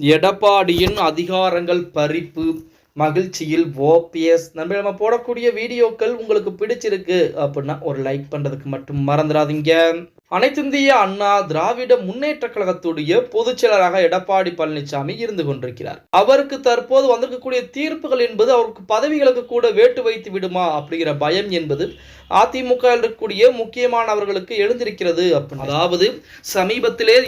எடப்பாடியின் அதிகாரங்கள் பறிப்பு மகிழ்ச்சியில் ஓபிஎஸ். நம்ம நம்ம போடக்கூடிய வீடியோக்கள் உங்களுக்கு பிடிச்சிருக்கு அப்படின்னா ஒரு லைக் பண்ணுறதுக்கு மட்டும் மறந்துடாதீங்க. அனைத்திந்திய அண்ணா திராவிட முன்னேற்ற கழகத்துடைய பொதுச் செயலராக எடப்பாடி பழனிசாமி இருந்து கொண்டிருக்கிறார். அவருக்கு தற்போது வந்திருக்கக்கூடிய தீர்ப்புகள் என்பது அவருக்கு பதவிகளுக்கு கூட வேட்டு வைத்து விடுமா அப்படிங்கிற பயம் என்பது அதிமுக இருக்கக்கூடிய முக்கியமானவர்களுக்கு எழுந்திருக்கிறது அப்படின்னு. அதாவது சமீபத்திலே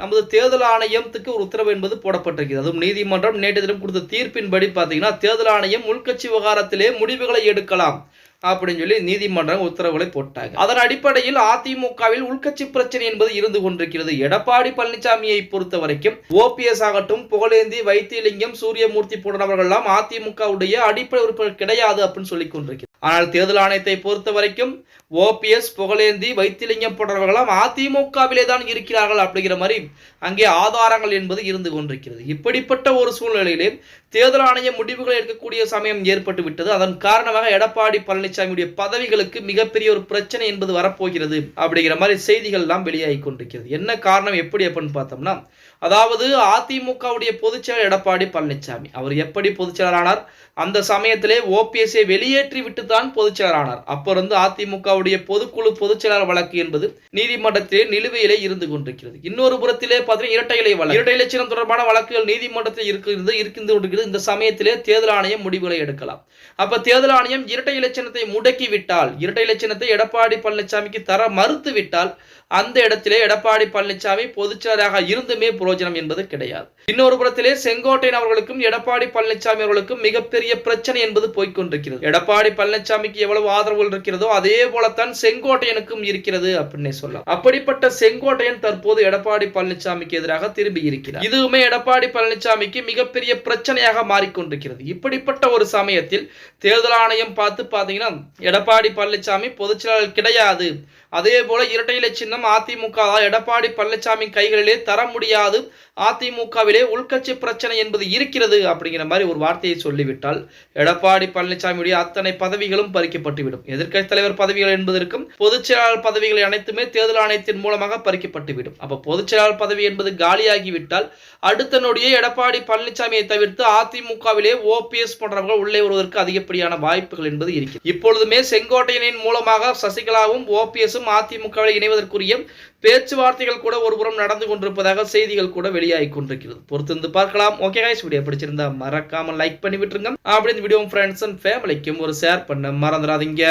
நமது தேர்தல் ஆணையத்துக்கு ஒரு உத்தரவு என்பது போடப்பட்டிருக்கிறது. அதுவும் நீதிமன்றம் நேற்று தினம் கொடுத்த தீர்ப்பின்படி பார்த்தீங்கன்னா தேர்தல் ஆணையம் உள்கட்சி விவகாரத்திலே முடிவுகளை எடுக்கலாம் அப்படின்னு சொல்லி நீதிமன்றம் உத்தரவுகளை போட்டாங்க. அதன் அடிப்படையில் அதிமுகவில் உள்கட்சி பிரச்சனை என்பது இருந்து கொண்டிருக்கிறது. எடப்பாடி பழனிசாமியை பொறுத்த வரைக்கும் ஓபிஎஸ் ஆகட்டும் புகழேந்தி வைத்தியலிங்கம் சூரியமூர்த்தி போன்றவர்கள் எல்லாம் அதிமுகவுடைய அடிப்படை உறுப்பினர் கிடையாது அப்படின்னு சொல்லி கொண்டிருக்கிறது ஆனால் தேர்தல் ஆணையத்தை பொறுத்த வரைக்கும் ஓபிஎஸ் புகழேந்தி வைத்திலிங்கம் போன்றவர்களாம் அதிமுகவிலே தான் இருக்கிறார்கள் அப்படிங்கிற மாதிரி அங்கே ஆதாரங்கள் என்பது இருந்து கொண்டிருக்கிறது. இப்படிப்பட்ட ஒரு சூழ்நிலையிலே தேர்தல் ஆணைய முடிவுகளை எடுக்கக்கூடிய சமயம் ஏற்பட்டு விட்டது. அதன் காரணமாக எடப்பாடி பழனிசாமியுடைய பதவிகளுக்கு மிகப்பெரிய ஒரு பிரச்சனை என்பது வரப்போகிறது அப்படிங்கிற மாதிரி செய்திகள் எல்லாம் வெளியாகி கொண்டிருக்கிறது. என்ன காரணம் எப்படி அப்படின்னு பார்த்தோம்னா அதாவது அதிமுகவுடைய பொதுச்செயலர் எடப்பாடி பழனிசாமி. அவர் எப்படி பொதுச்செயலரானார் அந்த சமயத்திலே ஓபிஎஸ்ஐ வெளியேற்றி விட்டு தான் பொதுச்செயலரானார் அப்போ இருந்து அதிமுகவுடைய பொதுக்குழு பொதுச்செயலாளர் வழக்கு என்பது நீதிமன்றத்திலே நிலுவையிலே இருந்து கொண்டிருக்கிறது. இன்னொரு புறத்திலே பார்த்தீங்கன்னா இரட்டை இலை வழக்கு. இரட்டை இலச்சினம் தொடர்பான வழக்குகள் நீதிமன்றத்தில் இருக்கிறது இருந்து கொண்டிருக்கிறது. இந்த சமயத்திலே தேர்தல் ஆணையம் முடிவுகளை எடுக்கலாம். அப்ப தேர்தல் ஆணையம் இரட்டை இலச்சினத்தை முடக்கி விட்டால் இரட்டை இலச்சினத்தை எடப்பாடி பழனிசாமிக்கு தர மறுத்து விட்டால் அந்த இடத்திலே எடப்பாடி பழனிசாமி பொதுச்செயலராக இருந்துமே புரோஜனம் என்பது கிடையாது. இன்னொரு புறத்திலே செங்கோட்டையன் அவர்களுக்கும் எடப்பாடி பழனிசாமி அவர்களுக்கும் மிகப்பெரிய பிரச்சனை என்பது போய்கொண்டிருக்கிறது எடப்பாடி பழனிசாமி பழனிசாமிக்கு எவ்வளவு ஆதரவுகள் இருக்கிறதோ அதே போலத்தான் செங்கோட்டையனுக்கும் இருக்கிறது அப்படின்னு சொல்லலாம். அப்படிப்பட்ட செங்கோட்டையன் தற்போது எடப்பாடி பழனிசாமிக்கு எதிராக திரும்பி இருக்கிறார். இதுவுமே எடப்பாடி பழனிசாமிக்கு மிகப்பெரிய பிரச்சனையாக மாறிக்கொண்டிருக்கிறது. இப்படிப்பட்ட ஒரு சமயத்தில் தேர்தல் ஆணையம் பார்த்து பாத்தீங்கன்னா எடப்பாடி பழனிசாமி பொதுச்செயலாளர் கிடையாது. அதே போல இரட்டை சின்னம் அதிமுக எடப்பாடி பழனிசாமி கைகளிலே தர முடியாது. அதிமுகவிலே உள்கட்சி பிரச்சனை என்பது இருக்கிறது அப்படிங்கிற மாதிரி ஒரு வார்த்தையை சொல்லிவிட்டால் எடப்பாடி பழனிசாமியுடைய அத்தனை பதவி பதவிகளும் பறிக்கப்பட்டுவிடும். எதிர்க்கட்சி தலைவர் பதவிகள் என்பதற்கும் பொதுச் செயலாளர் பதவிகள் அனைத்துமே தேர்தல் ஆணையத்தின் மூலமாக பறிக்கப்பட்டுவிடும். அப்ப பொதுச் செயலாளர் பதவி என்பது காலியாகிவிட்டால் அடுத்த நொடியே எடப்பாடி பழனிசாமியை தவிர்த்து அதிமுகவிலே ஓபிஎஸ் போன்றவர்கள் உள்ளே வருவதற்கு அதிகப்படியான வாய்ப்புகள் என்பது இருக்கிறது. இப்பொழுதுமே செங்கோட்டையனின் மூலமாக சசிகலாவும் ஓபிஎஸும் அதிமுகவில் இணைவதற்குரிய பேச்சுவார்த்தைகள் கூட ஒருபுறம் நடந்து கொண்டிருப்பதாக செய்திகள் கூட வெளியாகி கொண்டிருக்கிறது. பொறுத்திருந்து பார்க்கலாம். ஓகே கைஸ் வீடியோ பிடிச்சிருந்தா மறக்காம லைக் பண்ணி விட்டுருங்க. அப்படி இந்த வீடியோ ஃப்ரெண்ட்ஸ் அண்ட் ஃபேமிலிக்கும் ஒரு ஷேர் பண்ண மறந்துடாதீங்க.